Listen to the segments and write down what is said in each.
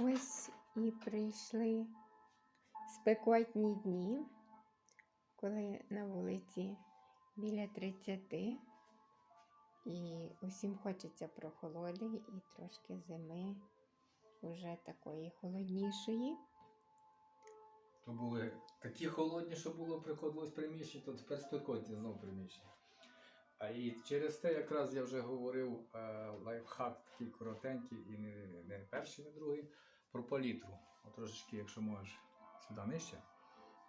Ось і прийшли спекотні дні, коли на вулиці біля 30 і усім хочеться прохолоди і трошки зими, вже такої холоднішої. То були такі холодні, що було приходилось приміщення, то тепер спекотні знову приміщення. А і через те якраз я вже говорив е, лайфхак такий коротенький і не, не перший, не другий, про палітру. От трошечки, якщо можеш сюди нижче,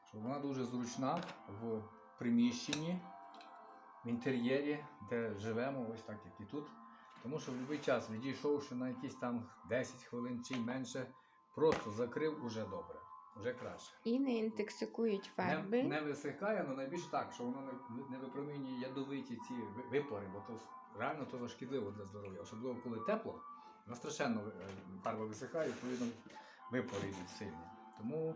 щоб вона дуже зручна в приміщенні, в інтер'єрі, де живемо, ось так як і тут. Тому що в будь-який час, відійшовши на якісь там 10 хвилин чи менше, просто закрив уже добре, вже краще. І не інтоксикують фарби. Не, не висихає, але найбільше так, що воно не, не випромінює ядовиті ці ви- випари, бо то реально то шкідливо для здоров'я. Особливо коли тепло, вона страшенно е, фарба висихає, відповідно випари йдуть сильні. Тому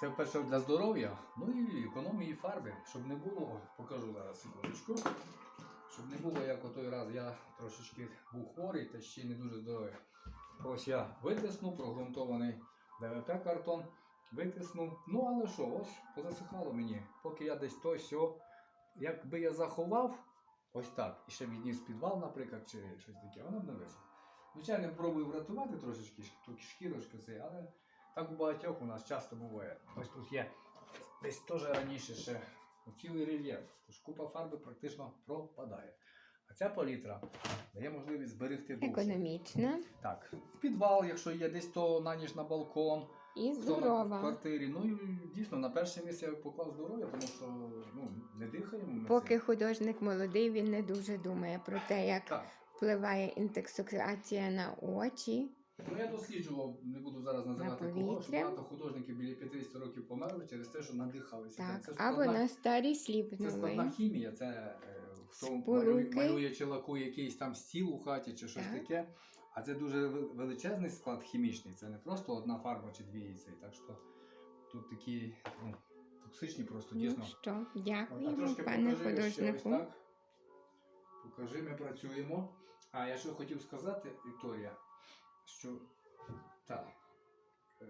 це вперше для здоров'я, ну і економії фарби, щоб не було, покажу зараз секундочку. Щоб не було, як у той раз я трошечки був хворий та ще й не дуже здоровий. Ось я витиснув прогрунтований ДВП картон, витиснув. Ну але що, ось позасихало мені. Поки я десь то сьо. Якби я заховав ось так, і ще відніс підвал, наприклад, чи щось таке, воно б не висохло. Звичайно, пробую врятувати трошечки ш- ту шкірочку цей, але так у багатьох у нас часто буває. Ось тут є десь теж раніше ще цілий рельєф. Тож купа фарби практично пропадає. А ця палітра дає можливість зберегти довше. Економічна Так, підвал, якщо є десь то на ніж на балкон, і на здорова. квартирі. Ну і дійсно на перше місце я поклав здоров'я, тому що ну, не дихаємо. Ми Поки художник молодий, він не дуже думає про те, як Так. впливає інтоксикація на очі. Ну я досліджував, не буду зараз називати кого, що багато художників біля 50 років померли через те, що надихалися. Так, це, або складна, на старі це складна хімія, це е, хто малює, малює чи лакує якийсь там стіл у хаті чи щось Так. таке. А це дуже величезний склад хімічний. Це не просто одна фарба чи дві яйця. Так що тут такі ну, токсичні просто Ну дійсно. що, А дякуємо, трошки пане покажи ще ось художнику. так. Покажи, ми працюємо. А я що хотів сказати, Вікторія, що так. Е,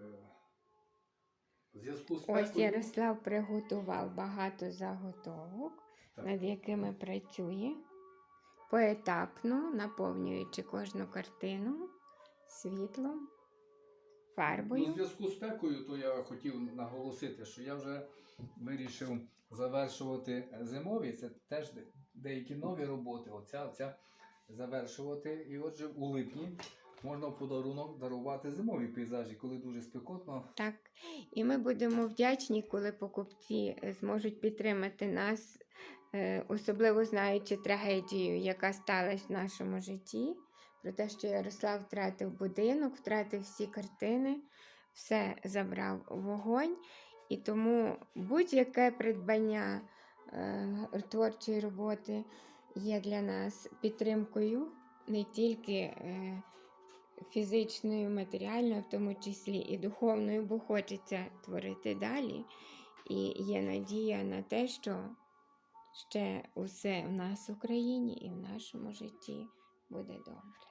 зв'язку з Ось Ярослав приготував багато заготовок, Так. над якими працює поетапно, наповнюючи кожну картину світлом, Ну, в фарбою. зв'язку з спекою, то я хотів наголосити, що я вже вирішив завершувати зимові. Це теж деякі нові роботи. Оця, оця завершувати. І отже, у липні можна в подарунок дарувати зимові пейзажі, коли дуже спекотно. Так, і ми будемо вдячні, коли покупці зможуть підтримати нас, особливо знаючи трагедію, яка сталася в нашому житті, про те, що Ярослав втратив будинок, втратив всі картини, все забрав вогонь. І тому будь-яке придбання е, творчої роботи є для нас підтримкою не тільки. Е, фізичною, матеріальною, в тому числі і духовною, бо хочеться творити далі. І є надія на те, що ще усе в нас в Україні і в нашому житті буде добре.